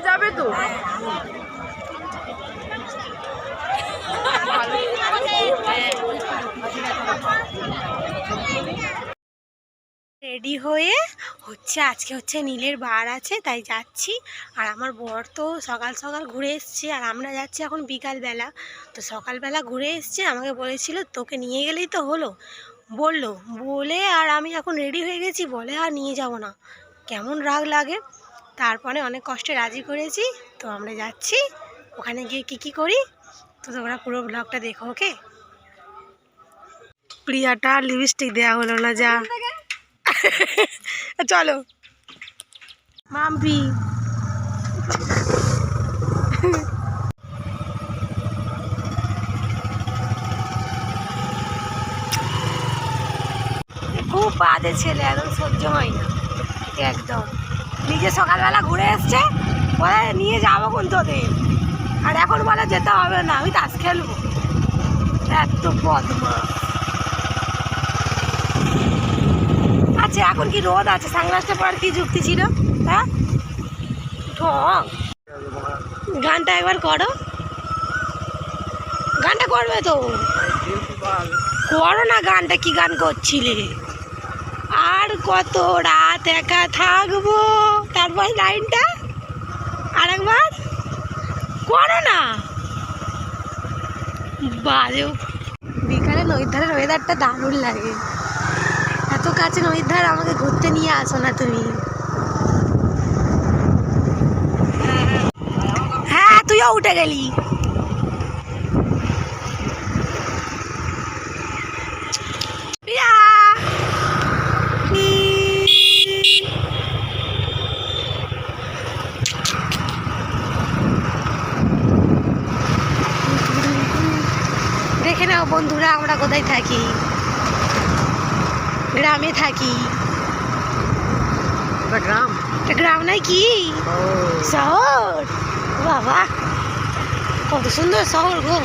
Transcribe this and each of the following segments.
ওদিকে যাবে তো? রেডি হয়ে হচ্ছে, আজকে হচ্ছে নীলের বার আছে, তাই যাচ্ছি। আর আমার বর তো সকাল সকাল ঘুরে এসছে, আর আমরা যাচ্ছি এখন বিকালবেলা। তো সকালবেলা ঘুরে এসছে, আমাকে বলেছিল, তোকে নিয়ে গেলেই তো হলো। বলল, বলে আর আমি এখন রেডি হয়ে গেছি, বলে আর নিয়ে যাব না। কেমন রাগ লাগে। তারপরে অনেক কষ্টে রাজি করেছি। তো আমরা যাচ্ছি। ওখানে গিয়ে কি কি করি? তো তোমরা পুরো ব্লগটা দেখো, ওকে? প্রিয়াটা লিপস্টিক দেওয়া হলো না, যা। চলো। মাম্পি। খুব বাজে ছেলে, একদম সহ্য হয় না। একদম। নিজে সকালবেলা ঘুরে এসছে, বলে নিয়ে যাব কোন তোদের। আর এখন বলে যেতে হবে না, আমি তাস খেলব। এত আচ্ছা এখন কি রোদ আছে? সানগ্লাসটা পরার কি যুক্তি ছিল? হ্যাঁ? ঠক গানটা একবার করো। গানটা করবে তো? করো না গানটা, কি গান করছিলে? আর কত রাত একা থাকব? তারপর লাইনটা? আরেকবার? করো না। বাজে। বিকালে নদীর ধারের ওয়েদারটা দারুণ লাগে। এত কাছে নদীর ধার আমাকে ঘুরতে নিয়ে আসো না তুমি। হ্যাঁ তুইও উঠে গেলি প্রিয়া। দেখে নাও বন্ধুরা আমরা কোথায় থাকি? গ্রামে থাকি। গ্রাম। এটা গ্রাম নাই কি? শহর? বাবা কত সুন্দর শহর গো।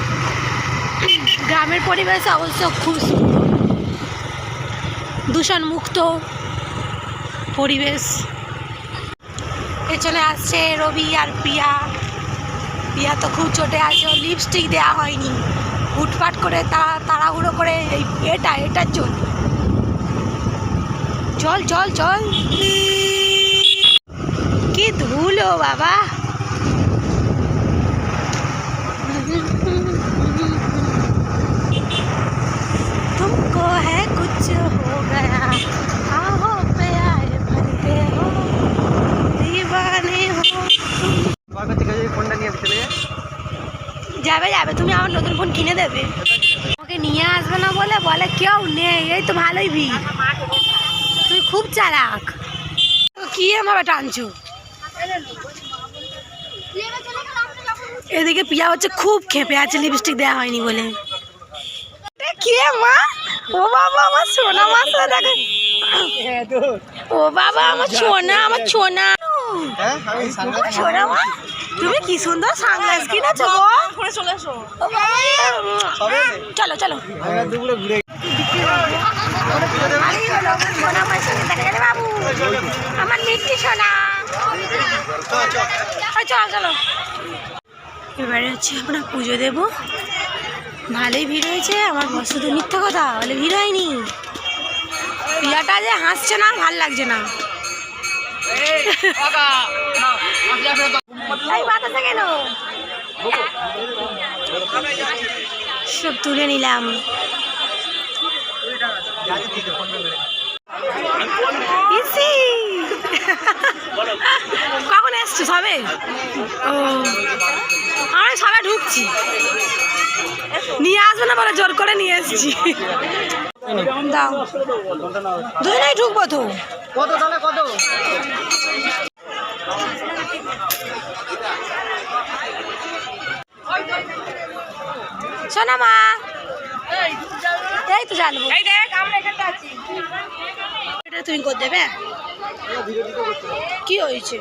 গ্রামের পরিবেশ অবশ্য খুব সুন্দর। দূষণ মুক্ত পরিবেশ পেছনে আসছে রবি আর প্রিয়া। প্রিয়া তো খুব চটে আছে লিপস্টিক দেওয়া হয়নি। উটপাট করে তারা তাড়াহুড়ো করে এই এটা, এটার জন্য। চল চল চল। কি ধুলো বাবা। যাবে যাবে। তুমি আমার নতুন ফোন কিনে দেবে। আমাকে নিয়ে আসবে না বলে বলে কেউ নেই। এই তো ভালোই ভিড়। তুই খুব চালাক। কি আমার টানছো? এদিকে পিয়া হচ্ছে খুব খেপে আছে লিপস্টিক দেওয়া হয়নি বলে। কে মা? ও বাবা আমার সোনা মাছটা দেখে। ও বাবা আমার সোনা আমার সোনা। হ্যাঁ সোনা মা? তুমি কি সুন্দর সানগ্লাস কিনেছো গো? করে চলে এসো। চলো চলো। ঘুরে আমার মিষ্টি সোনা। চলো চলো এবারে হচ্ছে আমরা পুজো দেবো। ভালোই ভিড় হয়েছে আমার শুধু মিথ্যা কথা বলে ভিড় হয়নি। পিয়াটা যে হাসছে না ভালো লাগছে না। সব তুলে নিলাম। কখন এসছো সবে? ও, আমরা সবাই ঢুকছি। নিয়ে আসবে না বলে জোর করে নিয়ে এসেছি। দাও। দুজনেই ঢুকবো তো। কত তাহলে কত? শোনা মা। এই তো জানব। এটা তুমি করে দেবে? কি হয়েছে?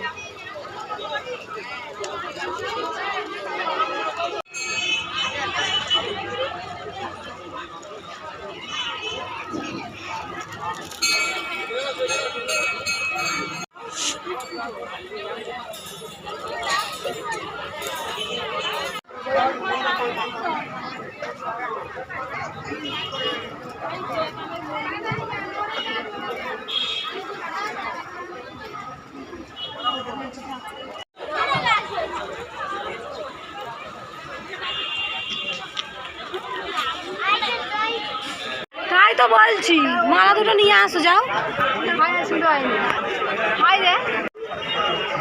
তো বলছি মালা দুটো নিয়ে আসো যাও। হাই রে।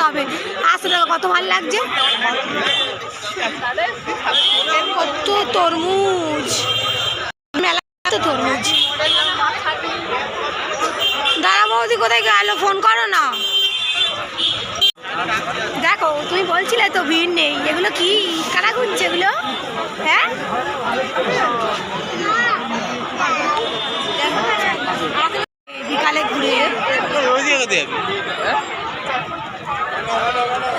হবে। আশি টাকা কত ভালো লাগছে। কত তরমুজ। মেলা তরমুজ। দাদা বৌদি কোথায় গেল? ফোন করো না। দেখো, তুমি বলছিলে তো ভিড় নেই। এগুলো কি? কারা ঘুরছে এগুলো? হ্যাঁ? বিকালে ঘুরে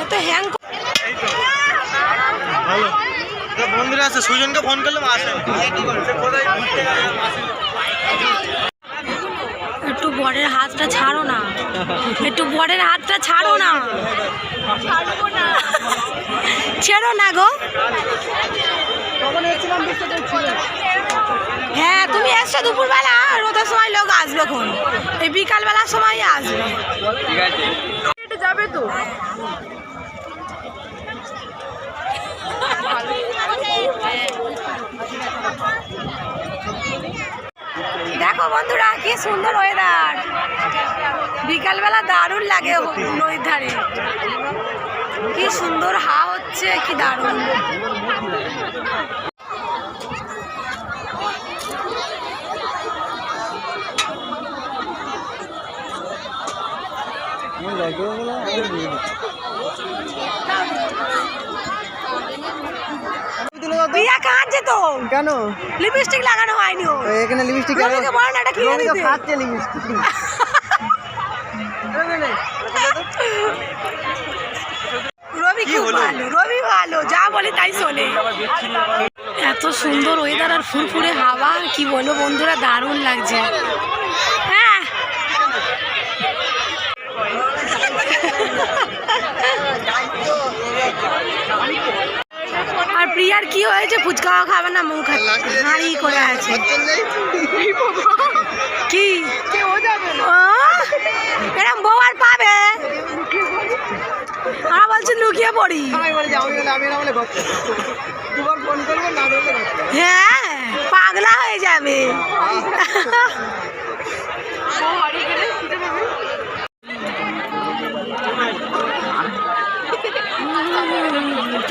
এত হ্যাং ভালো। বন্ধুরা আছে সুজনকে ফোন করলাম আসে কি করছে? কোথায় ঘুরতে গেলে? আসে একটু বরের হাতটা ছাড়ো না। একটু বরের হাতটা ছাড়ো না। ছেড়ো না গো। হ্যাঁ তুমি এসছো দুপুরবেলা রোদের সময় লোক আসবে কোন এই বিকালবেলার সময় আসবে। ঠিক আছে। যাবে তো? দেখো বন্ধুরা, কি সুন্দর ওয়েদার বিকালবেলা দারুণ লাগে নদীর ধারে। কি সুন্দর হা হচ্ছে, কি দারুণ। প্রিয়া কাঁদছে তো? কেন? লিপস্টিক লাগানো হয়নি ও এখানে লিপস্টিক রবিকে বলো না এটা কিনে দিতে। খাচ্ছে লিপস্টিক। রবি খুব ভালো রবি ভালো যা বলে তাই শোনে। এত সুন্দর ওয়েদার আর ফুরফুরে হাওয়া কি বলব বন্ধুরা দারুণ লাগছে। হ্যাঁ। আর প্রিয়ার কি হয়েছে? ফুচকা খাবে না, মুখ হাঁড়ি করে আছে। কি? এরম বউ আর পাবে? আমরা বলছি লুকিয়ে পড়ি। হ্যাঁ পাগলা হয়ে যাবে।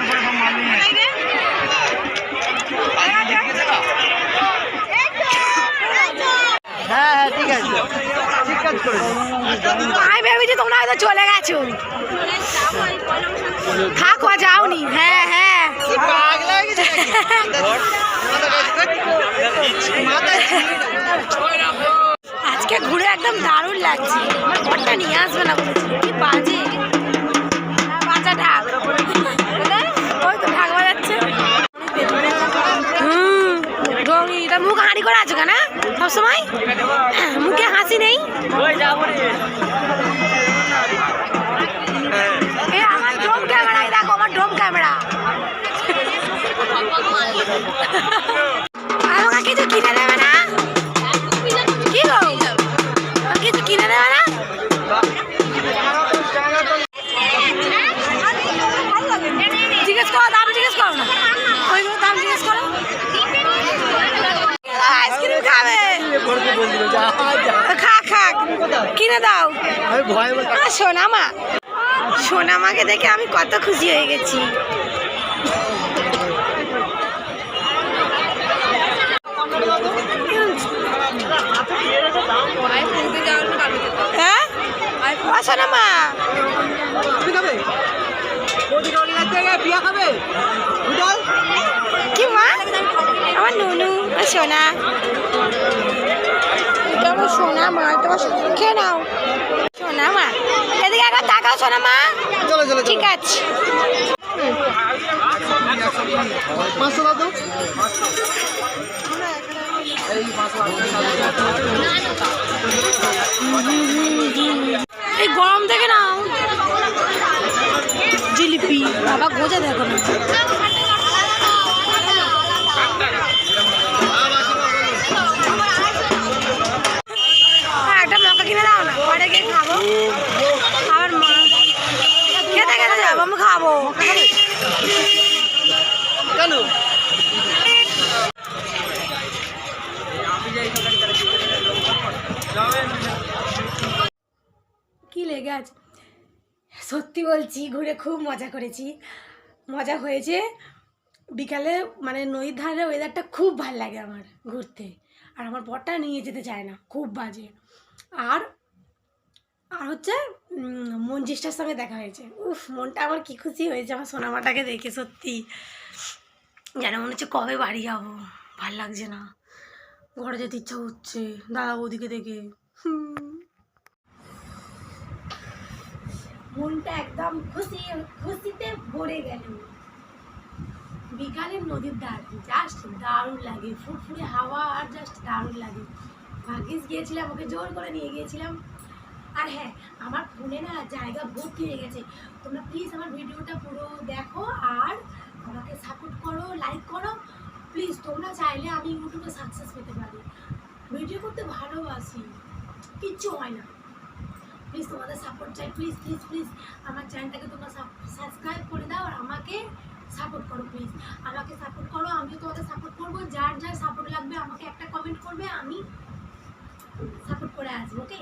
হ্যাঁ হ্যাঁ ঠিক আছে। ঠিক কাজ করেছ আমি ভেবেছি তোমরা হয়তো চলে গেছো। থাকো যাওনি। হ্যাঁ হ্যাঁ। আজকে ঘুরে একদম দারুণ লাগছে। আমার ঘরটা নিয়ে আসবে না কি বাজে। কেন সব সময় মুখে হাসি নেই? আমার ড্রোন ক্যামেরা দেখো, আমার ড্রোন ক্যামেরা আমাকে কিনে দেবে। সোনামা সোনামাকে দেখে আমি কত খুশি হয়ে গেছি। হ্যাঁ? সোনামা কি মা? আমার নুনু সোনা। আমার সোনা মা তোমার খেয়ে নাও। সোনা মা? এদিকে একবার তাকাও সোনা মা। চলো চলো ঠিক আছে। পাঁচশো দাও তো। এই গরম থেকে নাও। জিলিপি। বাবা গোজা দেখো না। সত্যি বলছি, ঘুরে খুব মজা করেছি। মজা হয়েছে, বিকালে মানে নদীর ধারে ওয়েদারটা খুব ভালো লাগে আমার ঘুরতে। আর আমার বরটা নিয়ে যেতে চায় না, খুব বাজে। আর আর হচ্ছে মঞ্জিষ্টার সঙ্গে দেখা হয়েছে। উফ, মনটা আমার কি খুশি হয়েছে আমার সোনামাটাকে দেখে, সত্যি। যেন মনে হচ্ছে কবে বাড়ি যাব, ভালো লাগছে না। ঘরে যেতে ইচ্ছা হচ্ছে দাদা বৌদিকে দেখে। হুম। মনটা একদম খুশি, খুশিতে ভরে গেল। বিকালের নদীর ধার জাস্ট দারুণ লাগে। ফুরফুরে হাওয়া আর জাস্ট দারুণ লাগে। ভাগ্যিস গিয়েছিলাম, ওকে জোর করে নিয়ে গিয়েছিলাম। আর হ্যাঁ আমার ফোনে না জায়গা ভর্তি হয়ে গেছে। তোমরা প্লিজ আমার ভিডিওটা পুরো দেখো আর আমাকে সাপোর্ট করো লাইক করো। প্লিজ তোমরা চাইলে আমি ইউটিউবে সাকসেস পেতে পারি। ভিডিও করতে ভালোবাসি। কিচ্ছু হয় না। প্লিজ তোমাদের সাপোর্ট চাই। প্লিজ প্লিজ প্লিজ আমার চ্যানেলটাকে তোমরা সাবস্ক্রাইব করে দাও আর আমাকে সাপোর্ট করো প্লিজ আমাকে সাপোর্ট করো, আমিও তোমাদের সাপোর্ট করব। যার যার সাপোর্ট লাগবে, আমাকে একটা কমেন্ট করবে, আমি সাপোর্ট করে আসব ওকে